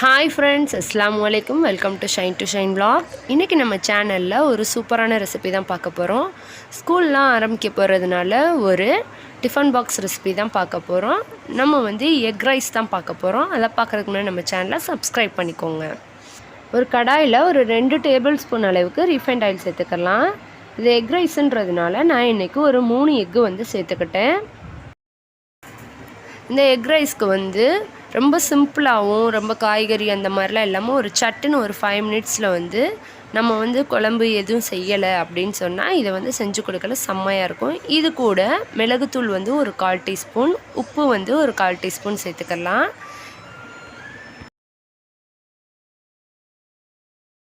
Hi friends அஸ்லாம் வலைக்கும் welcome to shine to shine vlog. இன்றைக்கி நம்ம சேனலில் ஒரு சூப்பரான ரெசிபி தான் பார்க்க போகிறோம் ஸ்கூல்லாம் ஆரம்பிக்க போகிறதுனால ஒரு டிஃபன் பாக்ஸ் ரெசிபி தான் பார்க்க போகிறோம் நம்ம வந்து எக் ரைஸ் தான் பார்க்க போகிறோம் அதை பார்க்குறதுக்கு முன்னாடி நம்ம சேனலை சப்ஸ்கிரைப் பண்ணிக்கோங்க. ஒரு கடாயில் ஒரு ரெண்டு டேபிள் ஸ்பூன் அளவுக்கு ரீஃபைண்ட் ஆயில் சேர்த்துக்கலாம். இது எக் ரைஸுன்றதுனால நான் இன்றைக்கி ஒரு மூணு எக்கு வந்து சேர்த்துக்கிட்டேன். இந்த எக் ரைஸ்க்கு வந்து ரொம்ப சிம்பிளாகவும் ரொம்ப காய்கறி அந்த மாதிரிலாம் இல்லாமல் ஒரு சட்டுன்னு ஒரு ஃபைவ் மினிட்ஸில் வந்து நம்ம வந்து குழம்பு எதுவும் செய்யலை அப்படின்னு சொன்னால் இதை வந்து செஞ்சு கொடுக்கல செம்மையாக இருக்கும். இது கூட மிளகுத்தூள் வந்து ஒரு கால் டீஸ்பூன் உப்பு வந்து ஒரு கால் டீஸ்பூன் சேர்த்துக்கலாம்.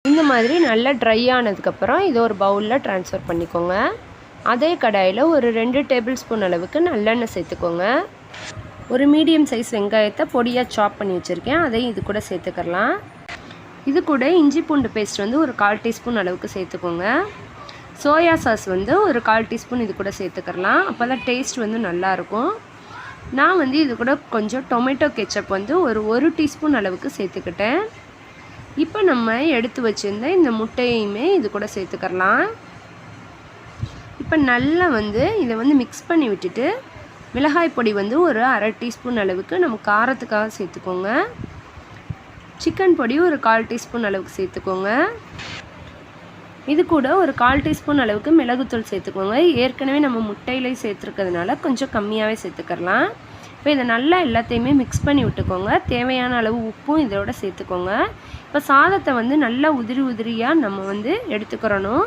இந்த மாதிரி நல்லா ட்ரை ஆனதுக்கப்புறம் இதை ஒரு பவுலில் ட்ரான்ஸ்ஃபர் பண்ணிக்கோங்க. அதே கடாயில் ஒரு ரெண்டு டேபிள் ஸ்பூன் அளவுக்கு நல்லெண்ணெய் சேர்த்துக்கோங்க. ஒரு மீடியம் சைஸ் வெங்காயத்தை பொடியாக சாப் பண்ணி வச்சுருக்கேன். அதையும் இது கூட சேர்த்துக்கலாம் இது கூட இஞ்சி பூண்டு பேஸ்ட் வந்து ஒரு கால் டீஸ்பூன் அளவுக்கு சேர்த்துக்கோங்க. சோயா சாஸ் வந்து ஒரு கால் டீஸ்பூன் இது கூட சேர்த்துக்கலாம் அப்போ தான் டேஸ்ட் வந்து நல்லாயிருக்கும் நான் வந்து இது கூட கொஞ்சம் டொமேட்டோ கெச்சப் வந்து ஒரு ஒரு டீஸ்பூன் அளவுக்கு சேர்த்துக்கிட்டேன். இப்போ நம்ம எடுத்து வச்சுருந்த இந்த முட்டையுமே இது கூட சேர்த்துக்கலாம் இப்போ நல்லா வந்து இதை வந்து மிக்ஸ் பண்ணி விட்டுட்டு மிளகாய் பொடி வந்து ஒரு அரை டீஸ்பூன் அளவுக்கு நம்ம காரத்துக்காக சேர்த்துக்கோங்க. சிக்கன் பொடி ஒரு கால் டீஸ்பூன் அளவுக்கு சேர்த்துக்கோங்க. இது கூட ஒரு கால் டீஸ்பூன் அளவுக்கு மிளகுத்தூள் சேர்த்துக்கோங்க. ஏற்கனவே நம்ம முட்டையிலே சேர்த்துருக்கிறதுனால கொஞ்சம் கம்மியாகவே சேர்த்துக்கலாம். இப்போ இதை நல்லா எல்லாத்தையுமே மிக்ஸ் பண்ணி விட்டுக்கோங்க. தேவையான அளவு உப்பும் இதோட சேர்த்துக்கோங்க. இப்போ சாதத்தை வந்து நல்லா உதிரி உதிரியாக நம்ம வந்து எடுத்துக்கிறணும்.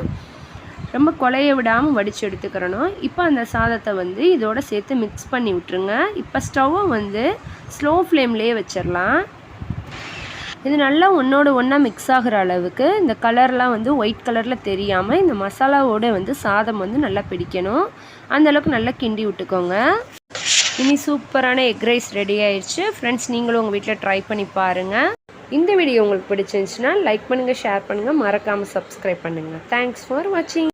ரொம்ப கொலைய விடாமல் வடித்து எடுத்துக்கிறணும். இப்போ அந்த சாதத்தை வந்து இதோட சேர்த்து மிக்ஸ் பண்ணி விட்டுருங்க. இப்போ ஸ்டவ்வை வந்து ஸ்லோ ஃப்ளேம்லேயே வச்சிடலாம் இது நல்லா ஒன்றோட ஒன்றா மிக்ஸ் ஆகிற அளவுக்கு இந்த கலர்லாம் வந்து ஒயிட் கலரில் தெரியாமல் இந்த மசாலாவோட வந்து சாதம் வந்து நல்லா பிடிக்கணும். அந்தளவுக்கு நல்லா கிண்டி விட்டுக்கோங்க. இனி சூப்பரான எக் ரைஸ் ரெடி ஆயிடுச்சு ஃப்ரெண்ட்ஸ் நீங்களும் உங்கள் வீட்டில் ட்ரை பண்ணி பாருங்கள் இந்த வீடியோ உங்களுக்கு பிடிச்சிருந்துச்சுன்னா லைக் பண்ணுங்கள் ஷேர் பண்ணுங்கள் மறக்காமல் சப்ஸ்கிரைப் பண்ணுங்கள் தேங்க்ஸ் ஃபார் வாட்சிங்